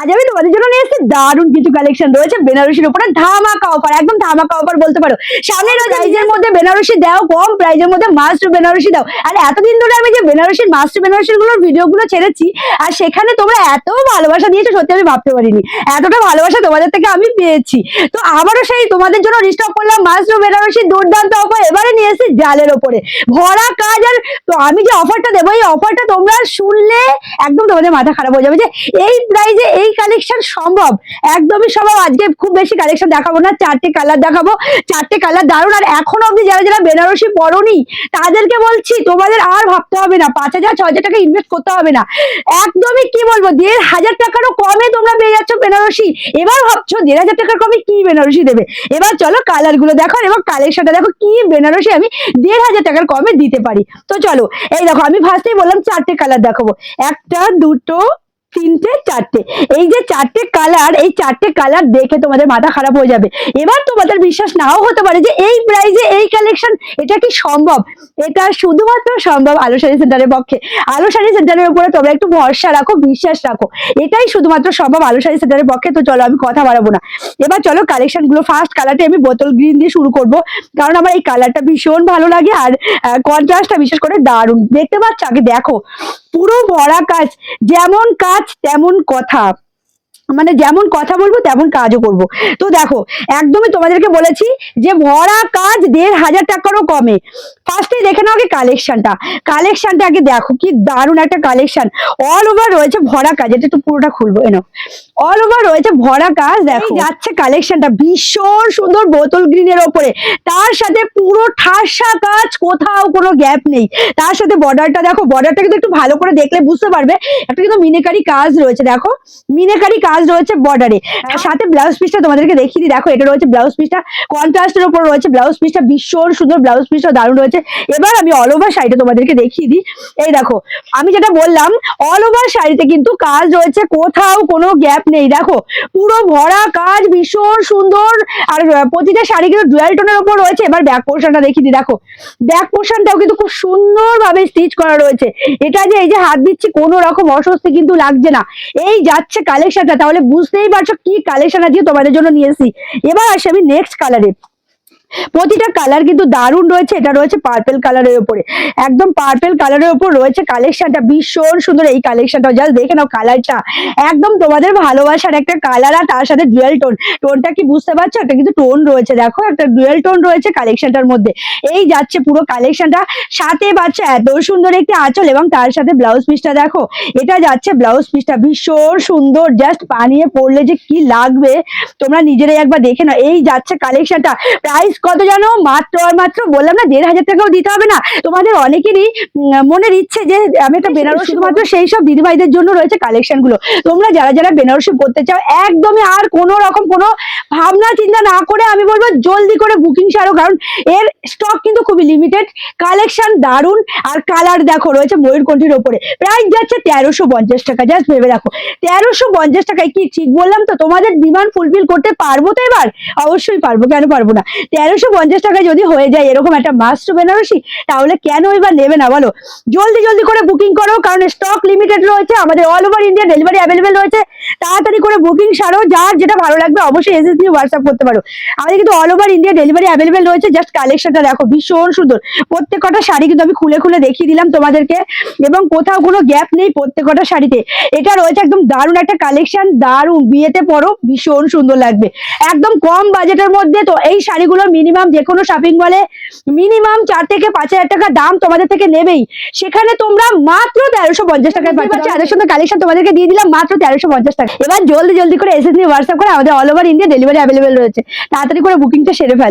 আজ আমি তোমাদের জন্য নিয়ে এসেছি দারুণ কিছু কালেকশন রয়েছে বেনারসির উপরে। ধামাকা অফার একদম ধামাকা অফার বলতে পারো। সামনে প্রাইজের মধ্যে বেনারসি দাও কম প্রাইজের মধ্যে মাস্ট বেনারসি দাও। আর এতদিন ধরে আমি যে বেনারসির মাস্ট বেনারসিরগুলোর ভিডিও গুলো ছেড়েছি আর সেখানে তোমরা এত ভালোবাসা দিয়েছ সত্যি আমি ভাবতে পারিনি। এতটা ভালোবাসা তোমাদের থেকে আমি পেয়েছি। তো আবারও সেই তোমাদের জন্য রিস্টক করলাম মাস্ট বেনারসি দুর্দান্ত অফার এবারে নিয়ে এসেছি জালের ওপরে ভরা কাজ আর তো আমি যে অফারটা দেবো এই অফারটা তোমরা শুনলে একদম তোমাদের মাথা খারাপ হয়ে যাবে যে এই প্রাইজে এই কালেকশন সম্ভব। একদমই সম্ভব। আজকে খুব বেশি কালেকশন দেখাবো না। চারটে কালার দেখাবো। চারটে কালার দারুণ। আর এখনও অব্দি যারা যারা বেনারসি পরনি, তাদেরকে বলছি, তোমাদের আর ভাবতে হবে না। পাঁচ হাজার ছ হাজার টাকা ইনভেস্ট করতে হবে না। একদমই কি বলব? দেড় হাজার টাকারও কমে তোমরা পেয়ে যাচ্ছ বেনারসি। এবার ভাবছ, দেড় হাজার টাকার কমে কি বেনারসি দেবে? এবার চলো কালারগুলো দেখো, এবং কালেকশনটা দেখো, কি বেনারসি আমি দেড় হাজার টাকার কমে দিতে পারি। তো চলো, এই দেখো, আমি ফার্স্টেই বললাম চারটে কালার দেখাবো। একটা, দুটো তিনটে, চারটে। এই যে চারটে কালার এই চারটে কালার দেখে তোমাদের মাথা খারাপ হয়ে যাবে। এবার তোমাদের বিশ্বাস নাও হতে পারে যে এই প্রাইজে এই কালেকশন এটা কি সম্ভব? এটা শুধুমাত্র সম্ভব আলো শাড়ি সেন্টারের পক্ষে। আলো শাড়ি সেন্টারের উপরে তোমরা একটু ভরসা রাখো, বিশ্বাস রাখো। এটাই শুধুমাত্র সম্ভব আলো শাড়ি সেন্টারের পক্ষে। তো চলো, আমি কথা বাড়াবো না। এবার চলো কালেকশনগুলো ফার্স্ট কালারটা আমি বোতল গ্রিন দিয়ে শুরু করব। কারণ আমার এই কালারটা ভীষণ ভালো লাগে আর কন্ট্রাস্টটা বিশেষ করে দারুণ। দেখতে পাচ্ছ? আগে দেখো। পুরো ভরা কাজ। যেমন কাজ তেমন কথা। মানে যেমন কথা বলব তেমন কাজও করব। তো দেখো একদমই তোমাদেরকে বলেছি যে ভরা কাজ দেড় হাজার টাকারও কমে। ফার্স্টে দেখে নাও আগে কালেকশনটা কালেকশনটা আগে দেখো কি দারুণ একটা কালেকশন অল ওভার রয়েছে ভরা কাজ এটা একটু পুরোটা খুলবো এনো অল ওভার রয়েছে ভরা কাজ দেখো। যাচ্ছে কালেকশনটা ভীষণ সুন্দর বোতল গ্রিনের ওপরে। তার সাথে পুরো ঠাসা কাজ কোথাও কোনো গ্যাপ নেই। তার সাথে বর্ডারটা দেখো বর্ডারটা কিন্তু একটু ভালো করে দেখলে বুঝতে পারবে। একটা কিন্তু মিনেকারি কাজ রয়েছে দেখো। মিনেকারি কাজ রয়েছে বর্ডারে সাথে ব্লাউজ পিসটা তোমাদেরকে দেখিয়ে দিই। দেখো এটা রয়েছে ব্লাউজ পিসটা কন্ট্রাস্টের উপর রয়েছে ব্লাউজ পিসটা ভীষণ সুন্দর ব্লাউজ পিসটা দারুণ রয়েছে। এবার আমি অল ওভার শাড়িটা তোমাদেরকে দেখিয়ে দিই। এই দেখো আমি যেটা বললাম অল ওভার শাড়িতে কিন্তু কাজ রয়েছে। কোথাও কোনো গ্যাপ নেই। দেখো পুরো ভরা কাজ ভীষণ সুন্দর। আর প্রতিটা শাড়ি কিন্তু ডুয়াল টোনের উপর রয়েছে। এবার ব্যাক পোর্শনটা দেখিয়ে দিই। দেখো ব্যাক পোর্শনটাও কিন্তু খুব সুন্দরভাবে স্টিচ করা রয়েছে। এটা যে এই যে হাত দিচ্ছি কোনো রকম অস্বস্তি কিন্তু লাগছে না। এই যাচ্ছে কালেকশনটা তাহলে বুঝতেই পারছ কি কালেকশন আজকে তোমাদের জন্য নিয়েছি এবার আসি আমি নেক্সট কালারে প্রতিটা কালার কিন্তু দারুণ রয়েছে। এটা রয়েছে পার্পেল কালারের উপরে। একদম পার্পেল কালারের উপর রয়েছে কালেকশনটা ভীষণ সুন্দর এই কালেকশনটা জাস্ট দেখে নাও কালারটা একদম তোমাদের ভালোবাসার একটা কালার আর তার সাথে ডুয়েল টোন টোনটা কি বুঝতে পারছ? একটা কিন্তু টোন রয়েছে। দেখো, একটা ডুয়েল টোন রয়েছে কালেকশনটার মধ্যে। এই যাচ্ছে পুরো কালেকশনটা সাথে বাচ্চা এত সুন্দর একটি আঁচল এবং তার সাথে ব্লাউজ পিসটা দেখো, এটা যাচ্ছে ব্লাউজ পিসটা ভীষণ সুন্দর। জাস্ট বানিয়ে পড়লে যে কি লাগবে? তোমরা নিজেরাই একবার দেখে নাও। এই যাচ্ছে কালেকশনটা প্রাইস কত জানো? মাত্র আর মাত্র বললাম না দেড় হাজার টাকাও দিতে হবে না। তোমাদের অনেকেরই মনের ইচ্ছে যে আমি একটা বেনারসি শুধুমাত্র সেই সব দিদিভাইদের জন্য রয়েছে কালেকশনগুলো। তোমরা যারা যারা বেনারসি পড়তে চাও একদমই আর কোনো রকম কোনো ভাবনা চিন্তা না করে আমি বলব জলদি করে বুকিং সারো, কারণ এর স্টক কিন্তু খুবই লিমিটেড কালেকশন দারুণ, আর কালার দেখো রয়েছে ময়ূরকণ্ঠীর ওপরে। প্রাইস যাচ্ছে তেরোশো পঞ্চাশ টাকা জাস্ট ভেবে দেখো। তেরোশো পঞ্চাশ টাকায় কি ঠিক বললাম তো? তোমাদের ডিমান্ড ফুলফিল করতে পারব তো এবার? অবশ্যই পারব, কেন পারব না? তেরোশো পঞ্চাশ টাকায় যদি হয়ে যায় এরকম একটা মাস্ট বেনারসি, তাহলে কেন এবার নেবে না বলো? জলদি জলদি করে বুকিং করো, কারণ স্টক লিমিটেড রয়েছে, আমাদের all over India delivery available রয়েছে। তাড়াতাড়ি করে বুকিং সারো, যার যেটা ভালো লাগবে অবশ্যই এসএস দিয়ে হোয়াটসঅ্যাপ করতে পারো। আমাদের কিন্তু all over India delivery available রয়েছে। জাস্ট কালেকশনটা দেখো ভীষণ সুন্দর। প্রত্যেকটা শাড়ি কিন্তু আমি খুলে খুলে দেখিয়ে দিলাম তোমাদেরকে। এবং কোথাও কোনো গ্যাপ নেই প্রত্যেকটা শাড়িতে। এটা রয়েছে একদম দারুণ একটা কালেকশন দারুণ বিয়েতে পরো ভীষণ সুন্দর লাগবে। একদম কম বাজেটের মধ্যে তো এই শাড়িগুলো মিনিমাম যে কোনো শপিং মলে মিনিমাম চার থেকে পাঁচ হাজার টাকা দাম তোমাদের থেকে নেবেই। সেখানে তোমরা মাত্র তেরোশো পঞ্চাশ টাকায় পাচ্ছ। সুন্দর কালেকশন তোমাদেরকে দিয়ে দিলাম মাত্র তেরোশো পঞ্চাশ টাকা। এবার জলদি জলদি করে এসে নিয়ে হোয়াটসঅ্যাপ করে আমাদের all over India delivery available রয়েছে। তাড়াতাড়ি করে বুকিংটা সেরে ফেল।